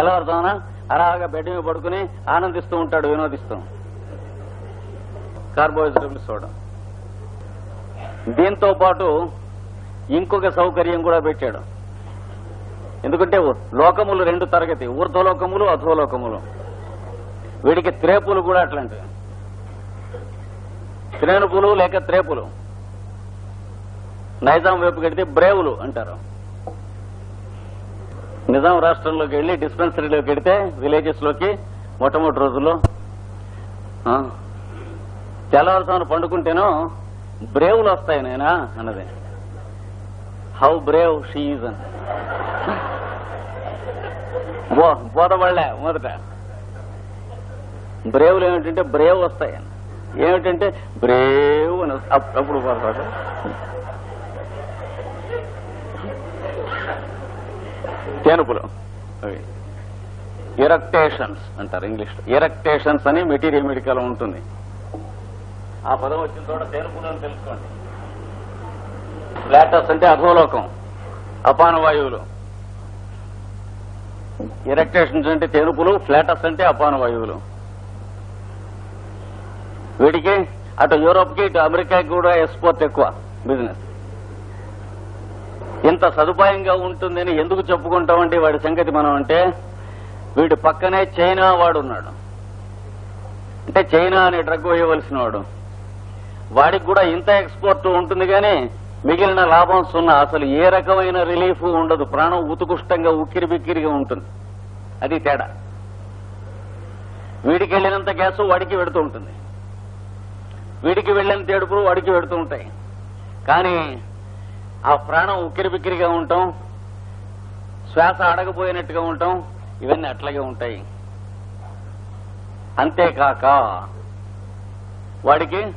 తెల్లవారుతాన అలాగా బెడ్ మీద పడుకుని ఆనందిస్తూ ఉంటాడు వినోదిస్తూ. కార్బోహైడ్రేట్ చూడడం దీంతో పాటు ఇంకొక సౌకర్యం కూడా పెట్టాడు. ఎందుకంటే లోకములు రెండు తరగతి ఊర్ధ్వలోకములు అధోలోకములు. వీడికి త్రేపులు కూడా అట్లాంటివి త్రేణుపులు లేక త్రేపులు. నైజాం వైపు కడితే బ్రేవులు అంటారు. నిజాం రాష్ట్రంలోకి వెళ్ళి డిస్పెన్సరీలోకి వెడితే విలేజెస్లోకి మొట్టమొదటి రోజుల్లో ఆ, పండుకుంటేను పండుకుంటేనో బ్రేవులు వస్తాయి నేనా అన్నది. హౌ బ్రేవ్ షీజ్ అని. బోధపడలే మొదట. బ్రేవులు ఏమిటంటే బ్రేవ్ వస్తాయి ఏమిటంటే బ్రేవ్ అని. అప్- అప్పుడు బోధపడ తేనుపులు అవి. అంటారు ఇంగ్లీష్ ఇరక్టేషన్స్ అని మెటీరియల్ మెడికల్ ఉంటుంది. ఆ పదం వచ్చిన చోట తేనుపులు అని తెలుసుకోండి. ఫ్లాటస్ అంటే అధోలోకం అపాన వాయువులు ఎరక్టేషన్స్ అంటే తేనుపులు ఫ్లాటస్ అంటే అపాన వాయువులు వీటికి అటు యూరోప్కి ఇటు అమెరికాకి కూడా ఎక్స్పోర్ట్ ఎక్కువ బిజినెస్. ఇంత సదుపాయంగా ఉంటుందని ఎందుకు చెప్పుకుంటామంటే వాడి సంగతి మనం అంటే వీడి పక్కనే చైనా వాడు ఉన్నాడు అంటే చైనా అనే డ్రగ్ వేయవలసిన వాడు. వాడికి కూడా ఇంత ఎక్స్పోర్ట్ ఉంటుంది కానీ మిగిలిన లాభం సున్నా. అసలు ఏ రకమైన రిలీఫ్ ఉండదు. ప్రాణం ఉతుకుష్టంగా ఉక్కిరి బిక్కిరిగా ఉంటుంది. అది తేడా. వీడికి వెళ్ళినంత గ్యాస్ వాడికి పెడుతూ ఉంటుంది. వీడికి వెళ్ళిన తేడుపులు వాడికి పెడుతూ ఉంటాయి. కానీ ఆ ప్రాణం ఉక్కిరి బిక్కిరిగా ఉంటాం శ్వాస అడగపోయినట్టుగా ఉంటాం ఇవన్నీ అట్లాగే ఉంటాయి. అంతేకాక వాడికి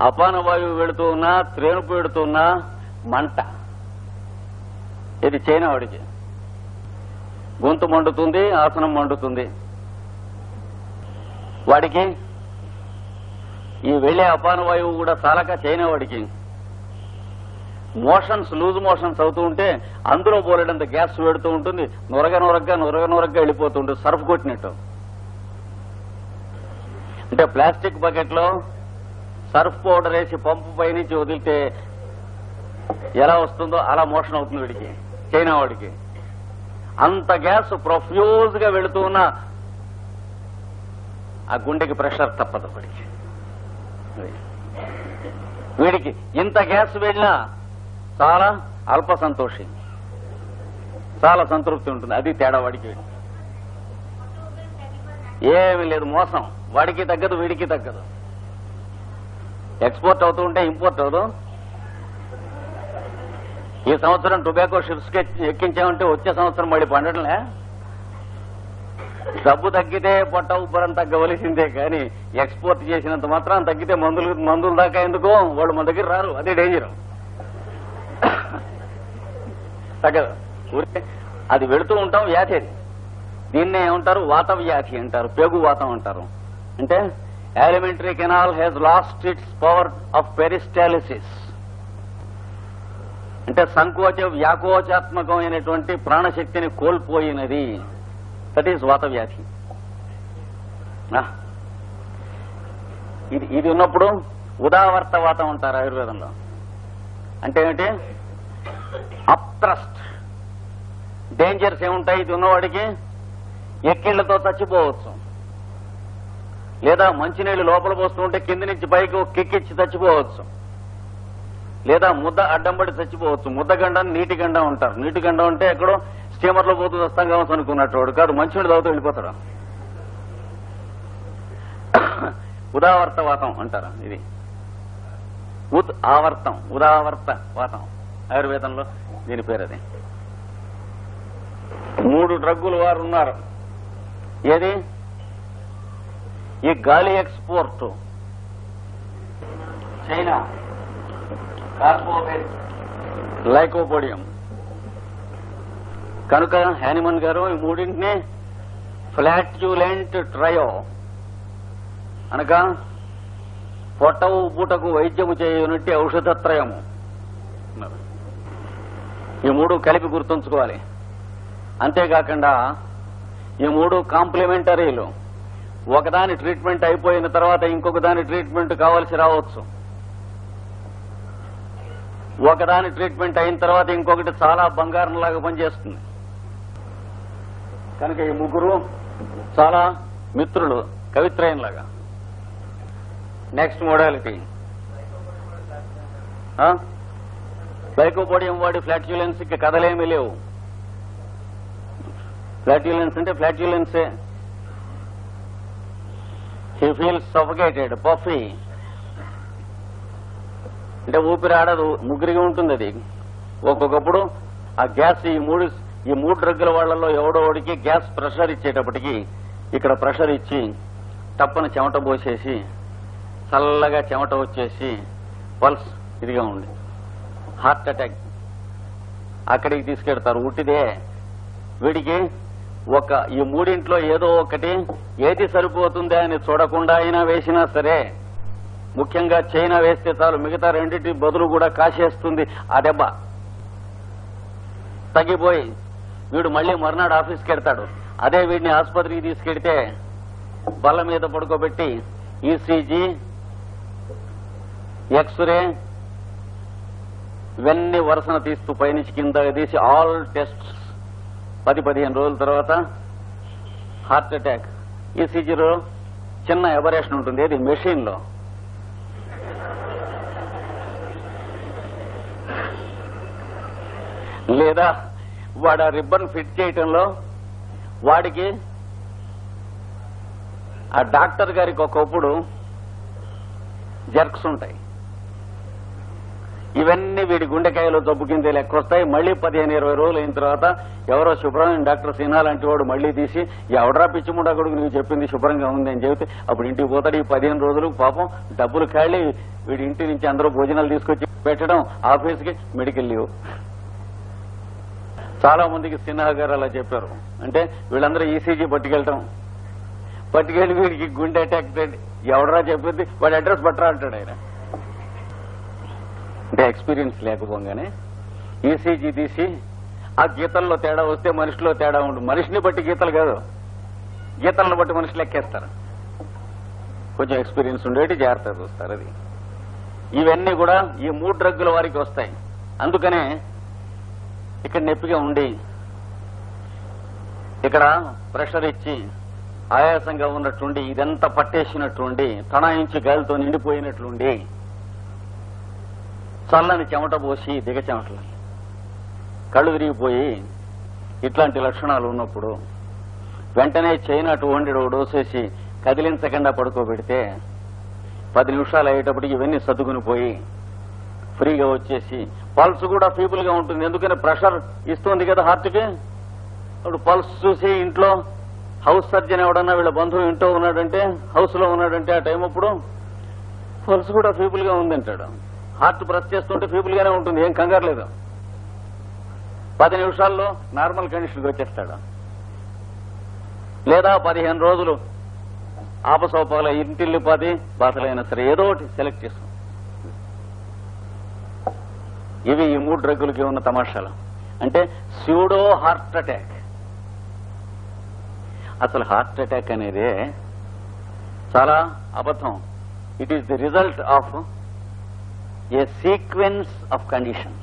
అపాన వాయువు వెళుతూ ఉన్నా త్రేణుపు వెళుతూ ఉన్నా మంట. ఇది చైనా వాడికి. గొంతు మండుతుంది ఆసనం మండుతుంది. వాడికి ఈ వెళ్ళే అపాన వాయువు కూడా చాలక చైనా వాడికి. మోషన్స్ లూజ్ మోషన్స్ అవుతూ ఉంటే అందులో పోలేడంత గ్యాస్ పెడుతూ ఉంటుంది నొరగ నొరగ్గా నొరగ నొరగ్గా వెళ్ళిపోతుంటుంది సర్ఫ్ కొట్టినట్టు. అంటే ప్లాస్టిక్ బకెట్లో సర్ఫ్ పౌడర్ వేసి పంపు పైనుంచి వదిలితే ఎలా వస్తుందో అలా మోషన్ అవుతుంది వీడికి చైనా వాడికి. అంత గ్యాస్ ప్రొఫ్యూజ్గా వెళుతూ ఉన్న ఆ గుండెకి ప్రెషర్ తప్పదు వీడికి. వీడికి ఇంత గ్యాస్ వెళ్ళినా చాలా అల్ప సంతోషి చాలా సంతృప్తి ఉంటుంది. అది తేడా వాడికి ఏమీ లేదు మోసం. వాడికి తగ్గదు వీడికి తగ్గదు. ఎక్స్పోర్ట్ అవుతూ ఉంటే ఇంపోర్ట్ అవదు ఈ సంవత్సరం టొబాకో షిప్స్ ఎక్కించామంటే వచ్చే సంవత్సరం మళ్ళీ పండటంలే. డబ్బు తగ్గితే పొట్ట ఉబ్బరం తగ్గవలసిందే కానీ ఎక్స్పోర్ట్ చేసినంత మాత్రం తగ్గితే మందులు మందులు దాకా ఎందుకు? వాళ్ళు మన దగ్గర రారు. అదే డేంజర్. తగ్గదు ఊరికే అది వెళుతూ ఉంటాం వ్యాధి అది. దీన్నే ఏమంటారు? వాత వ్యాధి అంటారు పేగు వాతం అంటారు. అంటే elementary canal has lost its power of peristalsis అంటే సంకోచ వ్యాకోచాత్మకమైనటువంటి ప్రాణశక్తిని కోల్పోయినది. దట్ ఈస్ వాత వ్యాధి. ఆ. ఇది ఇది ఉన్నప్పుడు ఉదావర్త వాతం అంటారు ఆయుర్వేదంలో. అంటే ఏమిటి? అప్రస్ట్. డేంజర్స్ ఏముంటాయి? ఇది ఉన్నవాడికి ఎక్కిళ్ళతో చచ్చిపోవచ్చు. లేదా మంచినీళ్ళు లోపల పోస్తుంటే కింది నుంచి పైకి కిక్కిచ్చి చచ్చిపోవచ్చు. లేదా ముద్ద అడ్డంబడి చచ్చిపోవచ్చు. ముద్ద గండం నీటి గండం అంటారు. నీటి గండం అంటే ఎక్కడో స్టీమర్లో పోతూ వస్తాం కావచ్చు అనుకున్నట్టు వాడు కాదు. మంచినీళ్ళు తాగుతూ వెళ్ళిపోతాడు. ఉదావర్త వాతం అంటారు ఇది. ఉద్ ఆవర్తం ఉదావర్త వాతం ఆయుర్వేదంలో దీని పేరు అది. మూడు డ్రగ్గులు వారు ఉన్నారు. ఏది? ఈ గాలి ఎక్స్పోర్ట్. చైనా. లైకోపోడియం. కనుక హ్యానిమన్ గారు ఈ మూడింటిని ఫ్లాట్యులెంట్ ట్రయో అనగా పొట్టవు పూటకు వైద్యము చేయనట్టు ఔషధత్రయము అన్నారు. ఈ మూడు కలిపి గుర్తుంచుకోవాలి. అంతేకాకుండా ఈ మూడు కాంప్లిమెంటరీలు. ఒకదాని ట్రీట్మెంట్ అయిపోయిన తర్వాత ఇంకొక దాని ట్రీట్మెంట్ కావాల్సి రావచ్చు. ఒకదాని ట్రీట్మెంట్ అయిన తర్వాత ఇంకొకటి చాలా బంగారం లాగా పనిచేస్తుంది. కనుక ఈ ముగ్గురు చాలా మిత్రులు కవిత్రయంలాగా. నెక్స్ట్ మోడాలిటీ లైకోపోడియం వాడి ఫ్లాట్యులెన్స్కి కథలేమీ లేవు. ఫ్లాట్యులెన్స్ అంటే ఫ్లాట్యులెన్సే. హీ ఫీల్స్ సఫకేటెడ్ పఫీ అంటే ఊపిరి ఆడదు ముగ్గురిగా ఉంటుంది అది. ఒక్కొక్కప్పుడు ఆ గ్యాస్ ఈ మూడు ఈ మూడు డ్రగ్గుల వాళ్ళలో ఎవడో వాడికి గ్యాస్ ప్రెషర్ ఇచ్చేటప్పటికి ఇక్కడ ప్రెషర్ ఇచ్చి తప్పని చెమట పోసేసి చల్లగా చెమట వచ్చేసి పల్స్ ఇదిగా ఉండేది హార్ట్ అటాక్. అక్కడికి తీసుకెడతారు ఉట్టిదే. వీడికి ఒక ఈ మూడింట్లో ఏదో ఒకటి ఏది సరిపోతుందా అని చూడకుండా అయినా వేసినా సరే ముఖ్యంగా చైనా వేస్తే చాలు మిగతా రెండింటి బదులు కూడా కాసేస్తుంది ఆ దెబ్బ. తగ్గిపోయి వీడు మళ్ళీ మర్నాడు ఆఫీస్కి వెళ్తాడు. అదే వీడిని ఆసుపత్రికి తీసుకెడితే బల్ల మీద పడుకోబెట్టి ఈసీజీ ఎక్స్రే ఇవన్నీ వరుసన తీస్తూ పైనుంచి కింద తీసి ఆల్ టెస్ట్ పది పదిహేను రోజుల తర్వాత హార్ట్ అటాక్ ఈసీజీలో చిన్న ఎబరేషన్ ఉంటుంది. అది మెషిన్లో. లేదా వాడు ఆ రిబ్బన్ ఫిట్ చేయటంలో వాడికి ఆ డాక్టర్ గారికి ఒకప్పుడు జర్క్స్ ఉంటాయి. ఇవన్నీ వీడి గుండెకాయలో జబ్బు కింద లెక్క వస్తాయి మళ్ళీ పదిహేను ఇరవై రోజులు అయిన తర్వాత ఎవరో శుభ్రమైన డాక్టర్ సిన్హా లాంటి వాడు మళ్ళీ తీసి ఎవడరా పిచ్చిముడా కొడుకు నీకు చెప్పింది శుభ్రంగా ఉంది అని చెబితే అప్పుడు ఇంటికి పోతాడు. ఈ పదిహేను రోజులు పాపం డబ్బులు ఖాళీ. వీడి ఇంటి నుంచి అందరూ భోజనాలు తీసుకొచ్చి పెట్టడం ఆఫీస్కి మెడికల్ లీవ్. చాలా మందికి సిన్హా గారు అలా చెప్పారు. అంటే వీళ్ళందరూ ఈసీజీ పట్టుకెళ్ళటం. పట్టుకెళ్ళి వీడికి గుండె అటాక్ ఎవడరా చెప్పింది? వాడి అడ్రస్ పట్టరా అంటాడు ఆయన. అంటే ఎక్స్పీరియన్స్ లేకపోగానే ఈసీజీ తీసి ఆ గీతల్లో తేడా వస్తే మనిషిలో తేడా ఉండు. మనిషిని బట్టి గీతలు కాదు. గీతలను బట్టి మనిషి లెక్కేస్తారు కొంచెం ఎక్స్పీరియన్స్ ఉండేటి జాగ్రత్తగా చూస్తారు అది. ఇవన్నీ కూడా ఈ మూడు డ్రగ్గుల వారికి వస్తాయి. అందుకనే ఇక్కడ నొప్పిగా ఉండి ఇక్కడ ప్రెషర్ ఇచ్చి ఆయాసంగా ఉన్నట్టుండి ఇదంతా పట్టేసినట్టుండి తణాయించి గాలితో నిండిపోయినట్లుండి చల్లని చెమట పోసి దిగ చెమటలు కళ్ళు విరిగిపోయి ఇట్లాంటి లక్షణాలు ఉన్నప్పుడు వెంటనే చైనా టూ హండ్రెడ్ డోసేసి కదిలించకుండా పడుకోబెడితే పది నిమిషాలు అయ్యేటప్పటికి ఇవన్నీ సర్దుకుని పోయి ఫ్రీగా వచ్చేసి పల్స్ కూడా ఫీబుల్గా ఉంటుంది. ఎందుకని ప్రెషర్ ఇస్తుంది కదా హార్ట్కి? ఇప్పుడు పల్స్ చూసి ఇంట్లో హౌస్ సర్జన్ ఎవడన్నా వీళ్ళ బంధువు ఇంట్లో ఉన్నాడంటే హౌస్లో ఉన్నాడంటే ఆ టైం అప్పుడు పల్స్ కూడా ఫీబుల్గా ఉందంటాడు. హార్ట్ ప్రెస్ చేస్తుంటే ఫీబుల్ గానే ఉంటుంది ఏం కంగారు లేదు. పది నిమిషాల్లో నార్మల్ కండిషన్కి వచ్చేస్తాడు. లేదా పదిహేను రోజులు ఆపసోపాల ఇంటిల్లిపాది బాధలైనా సరే ఏదో ఒకటి సెలెక్ట్ చేస్తాం. ఇవి ఈ మూడు డ్రగ్గులకి ఉన్న తమాషాలు. అంటే స్యూడో హార్ట్ అటాక్. అసలు హార్ట్ అటాక్ అనేది చాలా అబద్ధం. It is the result of a sequence of condition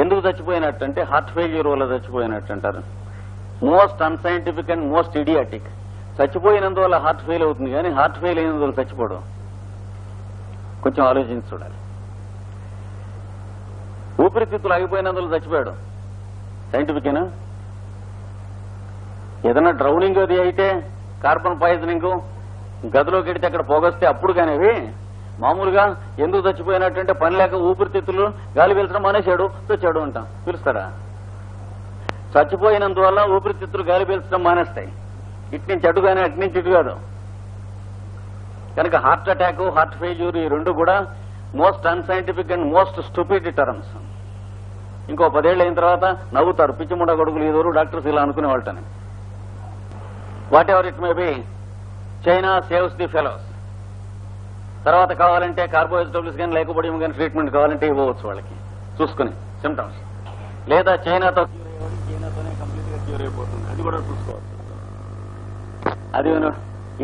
ఎందుకు చచ్చిపోయినట్టు అంటే హార్ట్ ఫెయిల్యూర్ వల్ల చచ్చిపోయినట్టు అంటారు most unscientific and most idiotic చచ్చిపోయినందువల్ల heart fail అవుతుంది కానీ హార్ట్ ఫెయిల్ అయినందువల్ల చచ్చిపోవడం. కొంచెం ఆలోచించి చూడాలి. ఊపిరితిత్తులు ఆగిపోయినందువల్ల చచ్చిపోయాడు. సైంటిఫికేనా ఏదైనా డ్రౌనింగ్ అది అయితే కార్బన్ పాయిజనింగ్ గదిలోకి వెడితే అక్కడ పోగొస్తే అప్పుడు కానివి మామూలుగా ఎందుకు చచ్చిపోయినట్టంటే పని లేక ఊపిరితిత్తులు గాలి పీల్చడం మానేశాడు చచ్చాడు అంటాం. పిలుస్తారా? చచ్చిపోయినందువల్ల ఊపిరితిత్తులు గాలి పీల్చడం మానేస్తాయి. ఇటు నుంచి అటు కానీ అటు నుంచి ఇటు కాదు. కనుక హార్ట్ అటాక్ హార్ట్ ఫెయిల్యూర్ ఈ రెండు కూడా most unscientific and most stupid terms. ఇంకో పదేళ్ళు అయిన తర్వాత నవ్వుతారు. పిచ్చిముండ కొడుకులు ఇదోరు డాక్టర్స్ ఇలా అనుకునే వాళ్ళని whatever it may be China saves the fellows. తర్వాత కావాలంటే కార్బోహైడ్రేట్స్ కానీ లేకపోవడం కానీ ట్రీట్మెంట్ కావాలంటే ఇవ్వవచ్చు వాళ్ళకి. చూసుకుని సిమ్టమ్స్ లేదా చైనాతో చైనాతోనే కంప్లీట్గా క్యూర్ అయిపోతుంది. అది కూడా చూసుకోవచ్చు అది విన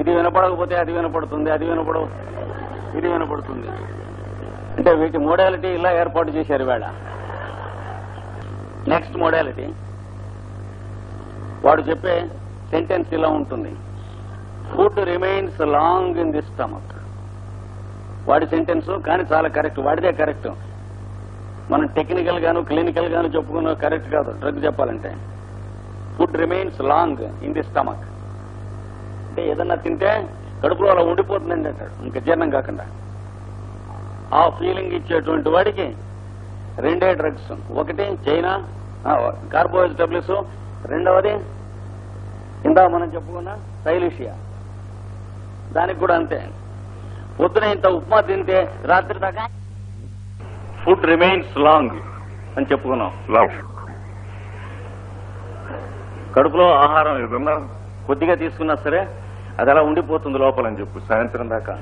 ఇది వినపడకపోతే అది వినపడుతుంది అది వినపడవు ఇది వినపడుతుంది. అంటే వీటి మోడాలిటీ ఇలా ఏర్పాటు చేశారు వేళ నెక్స్ట్ మోడాలిటీ వాడు చెప్పే సెంటెన్స్ ఇలా ఉంటుంది. Food remains long in the stomach వాడి సెంటెన్స్ కానీ చాలా కరెక్ట్ వాడిదే కరెక్ట్ మనం టెక్నికల్ గాను క్లినికల్ గాను చెప్పుకున్న కరెక్ట్ కాదు డ్రగ్ చెప్పాలంటే. Food remains long in the stomach అంటే ఏదన్నా తింటే కడుపులో అలా ఉండిపోతుందండి అంటాడు. ఇంకా జీర్ణం కాకుండా. ఆ ఫీలింగ్ ఇచ్చేటువంటి వాడికి రెండే డ్రగ్స్ ఒకటి చైనా కార్బోహైడ్రేట్ టాబ్లెట్స్ రెండవది ఇందా మనం చెప్పుకున్న సైలిషియా దానికి కూడా అంతే. పొద్దున ఇంత ఉప్మా తింటే రాత్రి దాకా ఫుడ్ రిమైన్స్ లాంగ్ అని చెప్పుకున్నాం. లవ్ కడుపులో ఆహారం ఏదన్నా కొద్దిగా తీసుకున్నా సరే అది అలా ఉండిపోతుంది లోపల అని చెప్పు సాయంత్రం దాకా.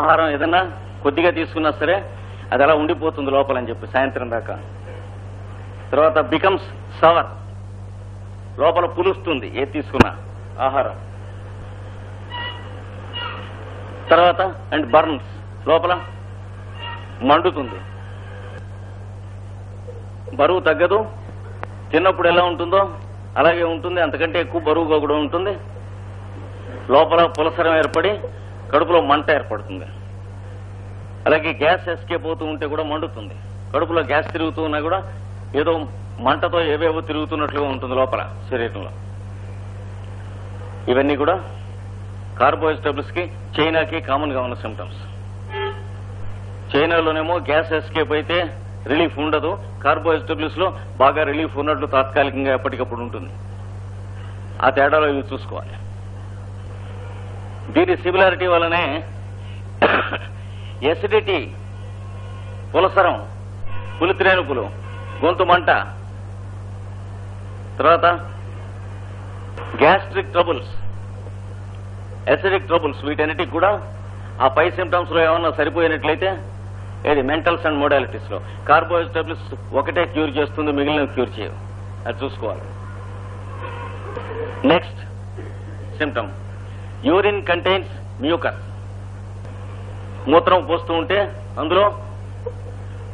ఆహారం ఏదన్నా కొద్దిగా తీసుకున్నా సరే అది అలా ఉండిపోతుంది లోపల అని చెప్పి సాయంత్రం దాకా. తర్వాత బికమ్స్ సవర్ లోపల పులుస్తుంది ఏది తీసుకున్నా ఆహారం. తర్వాత అండ్ బర్న్స్. లోపల మండుతుంది. బరువు తగ్గదు. తిన్నప్పుడు ఎలా ఉంటుందో అలాగే ఉంటుంది. అంతకంటే ఎక్కువ బరువుగా కూడా ఉంటుంది. లోపల పులసరం ఏర్పడి కడుపులో మంట ఏర్పడుతుంది. అలాగే గ్యాస్ ఎస్కేప్ అవుతూ ఉంటే కూడా మండుతుంది. కడుపులో గ్యాస్ తిరుగుతూ ఉన్నా కూడా ఏదో మంటతో ఏవేవో తిరుగుతున్నట్లుగా ఉంటుంది లోపల శరీరంలో. ఇవన్నీ కూడా కార్బోహైడ్రేట్స్కి చైనాకి కామన్గా ఉన్న సిమ్టమ్స్ చైనాలోనేమో గ్యాస్ ఎస్కేప్ అయితే రిలీఫ్ ఉండదు. కార్బోహైడ్రేట్స్లో బాగా రిలీఫ్ ఉన్నట్లు తాత్కాలికంగా ఎప్పటికప్పుడు ఉంటుంది. ఆ తేడాలో ఇవి చూసుకోవాలి. దీని సిమిలారిటీ వలనే ఎసిడిటీ పులసరం పులిత్రేనుపులు గొంతు మంట తర్వాత గ్యాస్ట్రిక్ ట్రబుల్స్ ఎసిడిక్ ట్రబుల్స్ వీటన్నిటికి కూడా ఆ పై సిమ్టమ్స్లో ఏమన్నా సరిపోయినట్లయితే ఏది? మెంటల్స్ అండ్ మోడాలిటీస్లో. కార్బోహైడ్రేట్స్ ఒకటే క్యూర్ చేస్తుంది మిగిలిన క్యూర్ చేయవు. అది చూసుకోవాలి. Next symptom urine contains mucus. మూత్రం పోస్తూ ఉంటే అందులో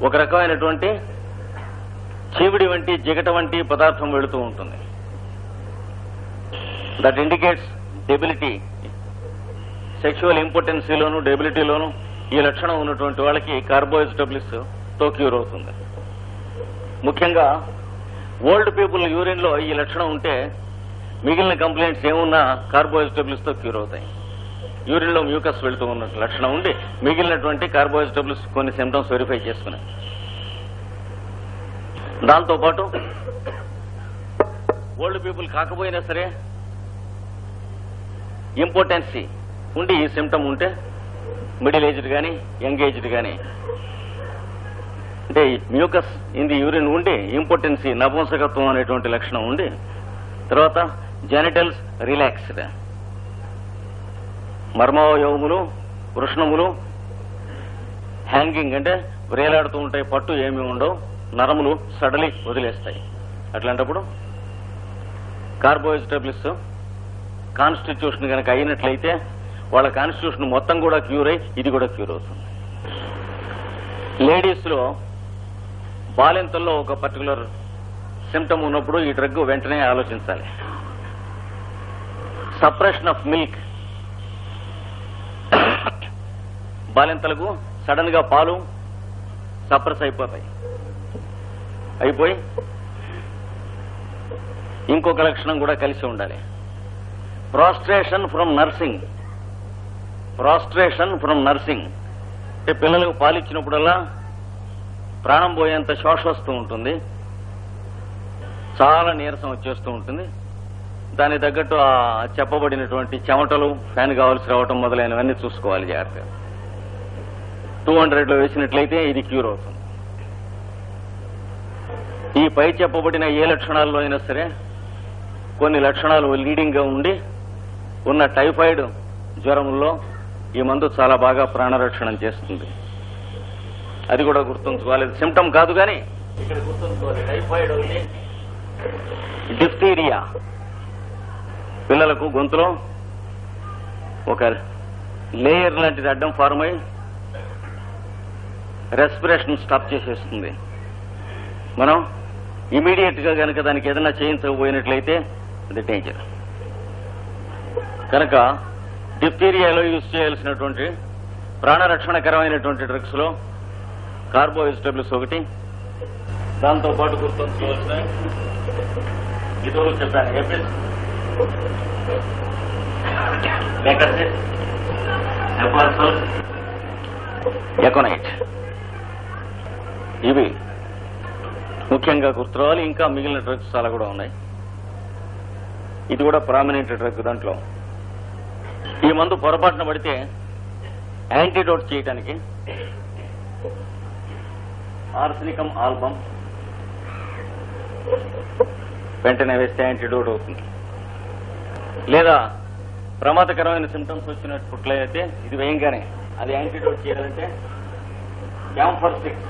ఒక రకమైనటువంటి చీవిడి వంటి జిగట వంటి పదార్థం వెళుతూ ఉంటుంది. దట్ ఇండికేట్స్ డెబిలిటీ సెక్షువల్ ఇంపార్టెన్సీలోను డెబిలిటీలోను ఈ లక్షణం ఉన్నటువంటి వాళ్ళకి కార్బోహైడ్రేట్స్తో క్యూర్ అవుతుంది. ముఖ్యంగా ఓల్డ్ పీపుల్ యూరిన్లో ఈ లక్షణం ఉంటే మిగిలిన కంప్లైంట్స్ ఏమున్నా కార్బోహైడ్రేట్స్తో క్యూర్ అవుతాయి. యూరిన్లో మ్యూకస్ వెళుతూ ఉన్న లక్షణం ఉండి మిగిలినటువంటి కార్బోహైడ్రేట్స్ కొన్ని సిమ్టమ్స్ వెరిఫై చేసుకున్నాయి. దాంతో పాటు ఓల్డ్ పీపుల్ కాకపోయినా సరే ఇంపార్టెన్సీ ఉండి ఈ సిమ్టమ్ ఉంటే మిడిల్ ఏజ్డ్ కానీ యంగ్ ఏజ్డ్ కానీ అంటే మ్యూకస్ ఇన్ ది యూరిన్ ఉండి ఇంపార్టెన్సీ నపుంసకత్వం అనేటువంటి లక్షణం ఉండి తర్వాత జెనిటల్స్ రిలాక్స్డ్ మర్మవయవములు వృష్ణములు హ్యాంగింగ్ అంటే వ్రేలాడుతూ ఉంటాయి పట్టు ఏమీ ఉండవు నరములు సడలి వదిలేస్తాయి. అట్లాంటప్పుడు కార్బోహైడ్రేట్స్ కాన్స్టిట్యూషన్ కనుక అయినట్లయితే వాళ్ళ కాన్స్టిట్యూషన్ మొత్తం కూడా క్యూర్ అయి ఇది కూడా క్యూర్ అవుతుంది. లేడీస్లో బాలింతల్లో ఒక పర్టికులర్ సిమ్టమ్ ఉన్నప్పుడు ఈ డ్రగ్ వెంటనే ఆలోచించాలి. సప్రెషన్ ఆఫ్ మిల్క్ బాలింతలకు సడన్గా పాలు సప్రెస్ అయిపోతాయి. అయిపోయి ఇంకొక లక్షణం కూడా కలిసి ఉండాలి. Prostration from nursing prostration from nursing. అంటే పిల్లలకు పాలిచ్చినప్పుడల్లా ప్రాణం పోయేంత శ్వాస వస్తూ ఉంటుంది. చాలా నీరసం వచ్చేస్తూ ఉంటుంది. దానికి తగ్గట్టు ఆ చెప్పబడినటువంటి చెమటలు ఫ్యాన్ కావాల్సి రావటం మొదలైనవన్నీ చూసుకోవాలి జాగ్రత్తగా. టూ హండ్రెడ్లో వేసినట్లయితే ఇది క్యూర్ అవుతుంది. ఈ పై చెప్పబడిన ఏ లక్షణాల్లో అయినా సరే కొన్ని లక్షణాలు లీడింగ్గా ఉండి ఉన్న టైఫాయిడ్ జ్వరంలో ఈ మందు చాలా బాగా ప్రాణరక్షణం చేస్తుంది. అది కూడా గుర్తుంచుకోవాలి. సిమ్టమ్ కాదు కానీ ఇక్కడ గుర్తుంచుకోవాలి. టైఫాయిడ్ ఒకటి. డిఫ్టీరియా పిల్లలకు గొంతులో ఒక లేయర్ లాంటిది అడ్డం ఫార్మ్ అయి రెస్పిరేషన్ స్టాప్ చేసేస్తుంది. మనం ఇమీడియట్గా కనుక దానికి ఏదైనా చేయించకపోయినట్లయితే అది డేంజర్. కనుక డిప్టీరియాలో యూజ్ చేయాల్సినటువంటి ప్రాణరక్షణకరమైనటువంటి డ్రగ్స్లో కార్బో వెజిటబుల్స్ ఒకటి. దాంతో పాటు గుర్తుంచుకోవాల్సిన ఇతరులు చెప్పాను ఎపిస్ ఎకోనైట్. ఇవి ముఖ్యంగా గుర్తురావాలి. ఇంకా మిగిలిన డ్రగ్స్ చాలా కూడా ఉన్నాయి. ఇది కూడా ప్రామినెంట్ డ్రగ్ దాంట్లో. ఈ మందు పొరపాటున పడితే యాంటీడోట్ చేయటానికి ఆర్సనికం ఆల్బమ్ వెంటనే వేస్తే యాంటీడోట్ అవుతుంది. లేదా ప్రమాదకరమైన సిమ్టమ్స్ వచ్చినట్లయితే ఇది వేయంగానే అది యాంటీడోట్ చేయాలంటే క్యాంఫర్ సిక్స్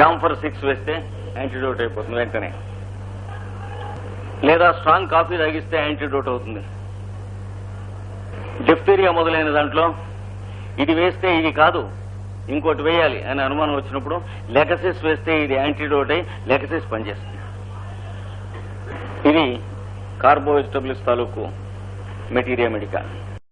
క్యాంఫర్ సిక్స్ వేస్తే యాంటీడోట్ అయిపోతుంది వెంటనే. లేదా స్ట్రాంగ్ కాఫీ తాగిస్తే యాంటీడోట్ అవుతుంది. డిఫ్టీరియా మొదలైన దాంట్లో ఇది వేస్తే ఇది కాదు ఇంకోటి వేయాలి అనే అనుమానం వచ్చినప్పుడు లెగసిస్ వేస్తే ఇది యాంటీడోట్ అయి లెగసిస్ పనిచేస్తుంది. ఇది కార్బో వెజిటబుల్స్ తాలూకు మెటీరియా మెడికా.